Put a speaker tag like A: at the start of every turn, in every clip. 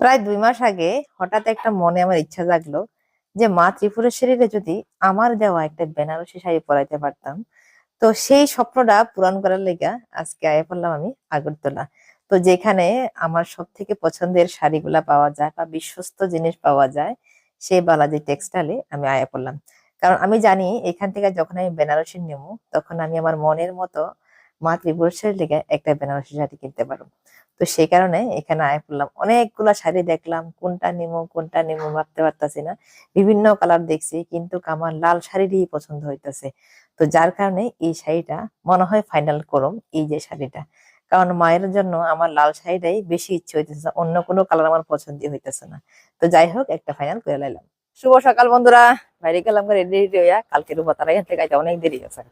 A: প্রায় দুই মাস আগে হঠাৎ একটা মনে আমার ইচ্ছা জাগলো যে মা ত্রিপুরেশ্বরীরে যদি আমার দেওয়া একটা বেনারসি শাড়ি পরাইতে পারতাম। তো সেই স্বপ্নটা পূরণ করার লেগা আজকে আয়া পড়লাম আমি আগরতলা। তো যেখানে আমার সব থেকে পছন্দের শাড়িগুলা পাওয়া যায় বা বিশ্বস্ত জিনিস পাওয়া যায়, সেই বালাজি টেক্সটাইলে আমি আয়া পড়লাম। কারণ আমি জানি এখান থেকে যখন আমি বেনারসি নেব তখন আমি আমার মনের মতো মা ত্রিপুরেশ্বরীর লেগে একটা বেনারসি শাড়ি কিনতে পারব। তো সেই কারণে এখানে আয় পড়লাম অনেকগুলো শাড়ি দেখলাম, কোনটা নিমো কোনটা নিমো ভাবতে পারতাছি না। বিভিন্ন কালার দেখছি, কিন্তু আমার লাল শাড়িরই পছন্দ হইতাছে। তো যার কারণে এই শাড়িটা মনে হয় ফাইনাল করম, এই যে শাড়িটা। কারণ মায়ের জন্য আমার লাল শাড়িটাই বেশি ইচ্ছে হইতেছে, অন্য কোনো কালার আমার পছন্দ হইতেছে না। তো যাই হোক, একটা ফাইনাল করে লাইলাম। শুভ সকাল বন্ধুরা! বাইরে গেলাম রেডি রেডি হইয়া কালকে রূপতারা এখান থেকে অনেক দেরি আছে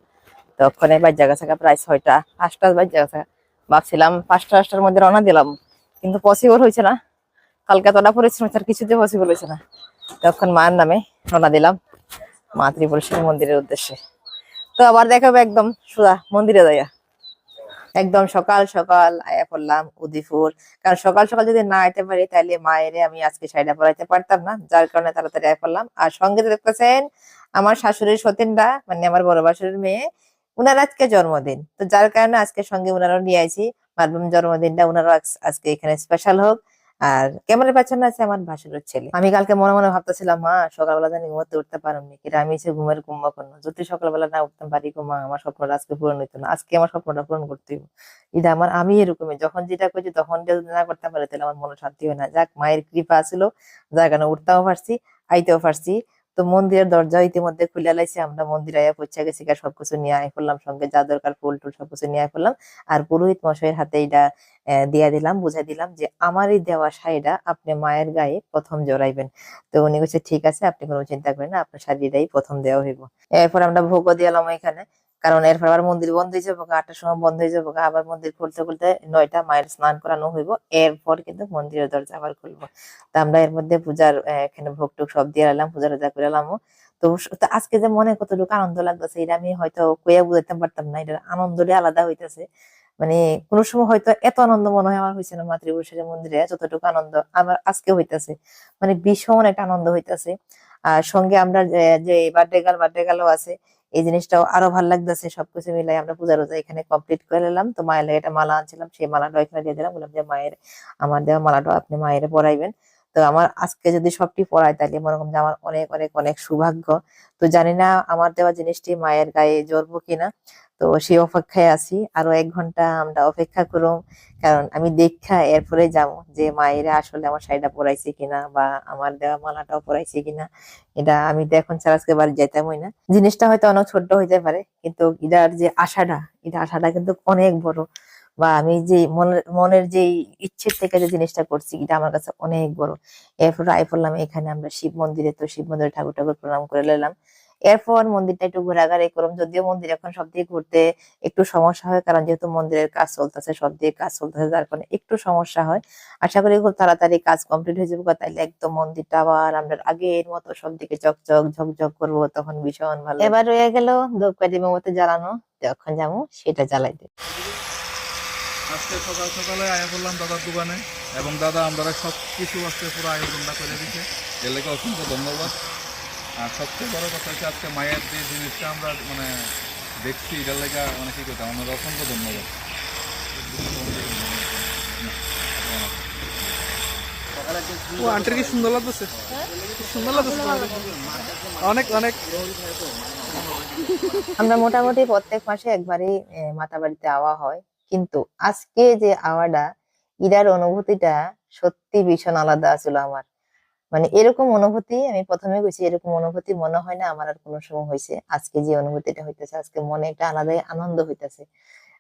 A: তো ওখানে বাজ জায়গা থাকা প্রায় ছয়টা, পাঁচটা বাজ জায়গা থাকা ভাবছিলাম পাঁচটা পাঁচটার মধ্যে রওনা দিলাম, কিন্তু পসিবল হয়েছে না। কালকে তোলা পরিশ্রম তার কিছুতে পসিবল হয়েছে না। তখন মায়ের নামে রওনা দিলাম মা ত্রিপুরেশ্বরী মন্দিরের উদ্দেশ্যে। তো আবার দেখাবো একদম সোজা মন্দিরে যাইয়া। একদম সকাল সকাল আয়া পড়লাম উদিপুর। কারণ সকাল সকাল যদি না আইতে পারি, তাহলে মায়ের আমি আজকে শাড়িটা পরাইতে পারতাম না, যার কারণে তাড়াতাড়ি আয়া পড়লাম। আর সঙ্গে দেখতেছেন আমার শাশুড়ির সতীনরা মানে আমার বড় বাসুরের মেয়ে উনার আজকে জন্মদিন। তো যার কারণে আজকে সঙ্গে উনারাও নিয়ে আইছি। মারবুম জন্মদিনটা উনারও আজকে এখানে স্পেশাল হোক। আর ক্যামেরার পেছনে আছে আমার ভাসুরের ছেলে। আমি কালকে মনে মনে ভাবতেছিলাম, মা, সকালবেলা জানি ঘুমাতে উঠতে পারুনি কিরা আমি সে ঘুমের ঘুমা করব যদি সকালবেলা না উঠতাম পারি গো, মা, আমার স্বপ্নটা আজকে পূরণ হইতো না। আজকে আমার স্বপ্নটা পূরণ করতে হইব। এটা আমার, আমি এরকমই। যখন যেটা করছি তখন যদি না করতে পারি তাহলে আমার মনে শান্তি হয় না। যাক, মায়ের কৃপা ছিল যার কারণে উঠতেও পারছি, আইতেও পারছি। তো মন্দিরের দরজা ইতিমধ্যে খুলে লাইছে, আমরা মন্দিরে আয়া পৌঁছে গেছি সবকিছু নিয়ে আয় করলাম, সঙ্গে যা দরকার ফুল টুল সবকিছু নিয়ে আয় করলাম। আর পুরোহিত মশাইয়ের হাতে এটা দিয়া দিলাম, বুঝাই দিলাম যে আমারই দেওয়া শাড়িটা আপনি মায়ের গায়ে প্রথম জড়াইবেন। তো উনি বলছে ঠিক আছে, আপনি কোনো চিন্তা করেন না, আপনার শাড়িটাই প্রথম দেওয়া হইব। এরপর আমরা ভোগও দিলাম এখানে কারণ এরপর আবার মন্দির বন্ধ হয়ে যাব, আটটার সময় বন্ধ হয়ে যাব, আবার মন্দির খুলতে খুলতে নয়টা মায়ের স্নান করানো হইব, এরপর কিন্তু মন্দিরের দরজা আবার খুলবো। তা আমরা এর মধ্যে পূজার এখানে ভোগ টোক সব দিয়ে এলাম, পূজা টুজা করে এলাম। তো আজকে যে মনে কতটুকু আনন্দ লাগতেছে, এটা আমি হয়তো কইয়া বুঝাইতে পারতাম না, এটার আনন্দটা আলাদা হইতেছে। মানে কোন সময় হয়তো এত আনন্দ মনে হয় আমার হয়েছে না, মাতৃপুরুষের মন্দিরে যতটুকু আনন্দ আমার আজকে হইতাছে। মানে ভীষণ একটা আনন্দ হইতাছে। আর সঙ্গে আমরা যে- বার্থডে গাল বার্থডে গার্লও আছে এই জিনিসটাও আরও ভালো লাগতেছে, সবকিছু মিলাই আমরা পূজা রোজা এখানে কমপ্লিট করে নিলাম। তো মায়ের লাগে একটা মালা আনছিলাম, সেই মালাটা এখানে দিয়ে দিলাম। বললাম যে মায়ের, আমার দেওয়া মালাটা আপনি মায়ের পরাইবেন। তো আমার আজকে যদি সবটি পড়ায় তাহলে মনে যে আমার অনেক অনেক অনেক সৌভাগ্য। তো জানি না আমার দেওয়া জিনিসটি মায়ের গায়ে জড়বো কিনা। তো সেই অপেক্ষায় আছি। আরও এক ঘণ্টা আমরা অপেক্ষা করুম, কারণ আমি দেখা এরপরে যাব যে মায়েরা আসলে আমার শাড়িটা পরাইছে কিনা বা আমার দেওয়া মালাটাও পরাইছে কিনা। এটা আমি তো এখন ছাড়া আজকে বাড়ি যাইতামই না। জিনিসটা হয়তো অনেক ছোট্ট হইতে পারে, কিন্তু এটার যে আশাটা, এটা আশাটা কিন্তু অনেক বড়। বা আমি যে মনের মনের যে ইচ্ছে থেকে যে জিনিসটা করছি, এটা আমার কাছে অনেক বড়। এরপর আই পড়লাম এখানে আমরা শিব মন্দিরে, তো শিব মন্দিরে ঠাকুর ঠাকুর প্রণাম করে নিলাম এরপর মন্দিরটা একটু ঘোরাঘুরি করলাম, যদিও মন্দির এখন সব দিকে ঘুরতে একটু সমস্যা হয়, কারণ যেহেতু মন্দিরের কাজ চলতেছে, সব দিকে কাজ চলতেছে, যার কারণে একটু সমস্যা হয়। আশা করি খুব তাড়াতাড়ি কাজ কমপ্লিট হয়ে যাবে তাইলে একদম মন্দিরটা আবার আমরা আগের মতো সব দিকে চকচক, ঝকঝক করব, তখন ভীষণ ভালো এবার রয়ে গেল ধূপকাঠি মোমবাতি জ্বালানো, যখন যাব সেটা জ্বালাই জ্বালাইতে
B: আজকে সকাল সকালে আয়া করলাম দাদার দোকানে এবং দাদা আমরা সব কিছু আজকে পুরো আয়োজনটা করে দিচ্ছে এর লেগে অসংখ্য ধন্যবাদ। আর সবচেয়ে বড় কথা হচ্ছে আজকে মায়ের যে জিনিসটা আমরা মানে দেখছি এটার লেগে মানে কি করতে আমাদের অসংখ্য ধন্যবাদ।
C: ও আন্টির কি সুন্দর লাগতেছে? সুন্দর লাগতেছে অনেক অনেক।
A: আমরা মোটামুটি প্রত্যেক মাসে একবারই মাতা বাড়িতে আওয়া হয়। কিন্তু আজকে যে আওয়াটা, ইরার অনুভূতিটা সত্যি ভীষণ আলাদা ছিল আমার। মানে এরকম অনুভূতি, আমি প্রথমে গেছি এরকম অনুভূতি মনে হয় না আমার আর কোনো সময় হয়েছে আজকে যে অনুভূতিটা হইতেছে, আজকে মনে একটা আলাদাই আনন্দ হইতেছে।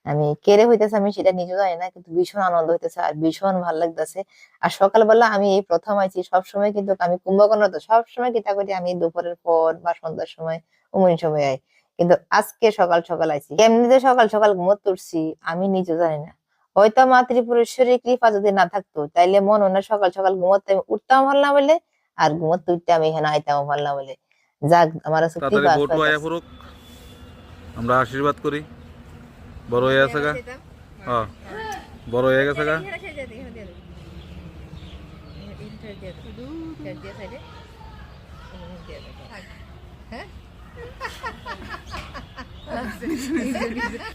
A: আমি কেড়ে হইতেছে আমি সেটা নিজে জানি না, কিন্তু ভীষণ আনন্দ হইতেছে আর ভীষণ ভালো লাগতেছে। আর সকালবেলা আমি এই প্রথম আইছি, সবসময় কিন্তু আমি কুম্ভকর্ণ তো সবসময় কিতা করি, আমি দুপুরের পর বা সন্ধ্যার সময় অমন সময় আই। কিন্তু আজকে সকাল সকাল আইছি। এমনিতে সকাল সকাল ঘুমোতে উঠছি আমি নিজে জানি না। হয়তো মা ত্রিপুরেশ্বরীর কৃপা যদি না থাকতো তাইলে মন ওনার সকাল সকাল ঘুমোতে আমি উঠতাম ভালো না বলে আর ঘুমোতে উঠতে আমি এখানে আইতাম ভালো না বলে। যাক আমার
B: করুক আমরা আশীর্বাদ করি। বড় হয়ে আছে গা। হ্যাঁ বড় হয়ে গেছে গা।
A: ছেড়ে দিয়ে দাও ছেড়ে দিয়ে সাইডে দিয়ে দাও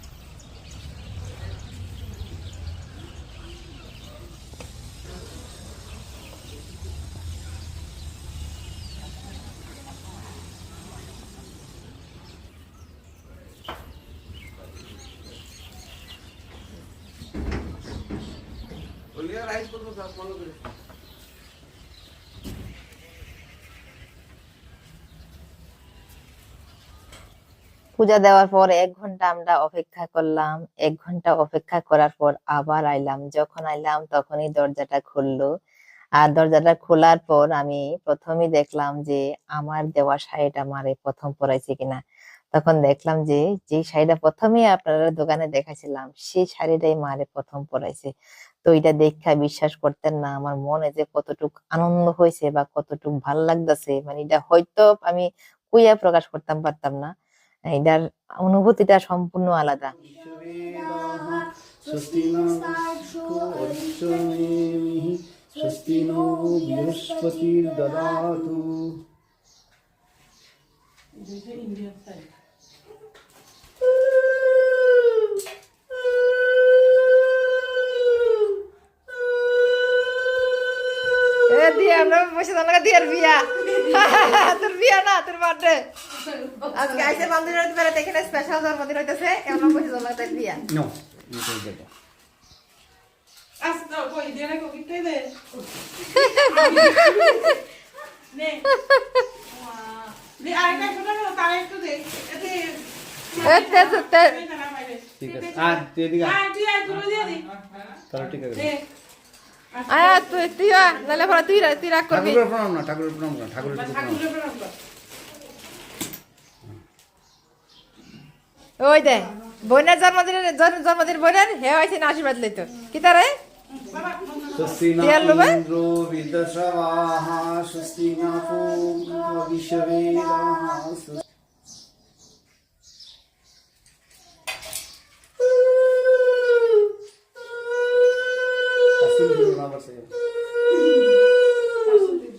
A: পূজা দেওয়ার পর এক ঘণ্টা আমরা অপেক্ষা করলাম। এক ঘণ্টা অপেক্ষা করার পর আবার আইলাম। যখন আইলাম তখনই দরজাটা খুললো। আর দরজাটা খোলার পর আমি প্রথমেই দেখলাম যে আমার দেওয়া শাড়িটা মারে প্রথম পরাইছে কিনা। তখন দেখলাম যে যে শাড়িটা প্রথমেই আপনারা দোকানে দেখাছিলাম সেই শাড়িটাই মারে প্রথম পরাইছে। তো এটা দেখা বিশ্বাস করতেন না, আমার মনে যে কতটুক আনন্দ হয়েছে বা কতটুক ভালো লাগতেছে। মানে এটা হয়তো আমি কুইয়া প্রকাশ করতাম পারতাম না। এটার অনুভূতিটা সম্পূর্ণ আলাদা। দিয়ে আমরা বসে দিয়ে বিয়া। তোর বিয়া না তোর বাড়ে আজকে আইসে বান্ধবী হইতে পারে এখানে স্পেশাল জন্মদিন হইতেছে এমন বসে জানা তোর বিয়া
D: No, you take that.
C: আচ্ছা কই দিয়ে রাখো কি দে নে। দি আরেকটা ছোট ছোট তারা একটু দে। এতে
A: এতে এতে
D: ঠিক আছে আর তুই এদিকে
C: আর তুই আর তুলে দিয়ে দি।
D: তাহলে ঠিক আছে।
A: আয়া তুই তুই আ নালে তুই রা- তুই রাগ করবি।
D: ঠাকুরের প্রণাম না ঠাকুরের প্রণাম ঠাকুরের প্রণাম
C: ঠাকুরের প্রণাম কর
A: ওই দে বোনের জন্ম জন্মদিন বোনের হে হয়েছে না আশীর্বাদ লইতো। কি তার?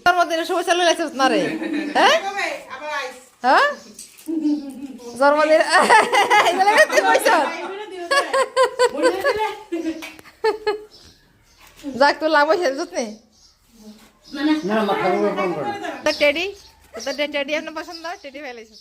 A: জন্মদিনের শুভেচ্ছা লাগছে না রে? হ্যাঁ? হ্যাঁ? জন্মদিন। যাক তোর লাভ হয়েছে বুঝনি
D: না? না মা ঠাকুরের প্রণাম কর
A: টেডি? তোর টেডি আপনার পছন্দ টেডি ফেলেছিস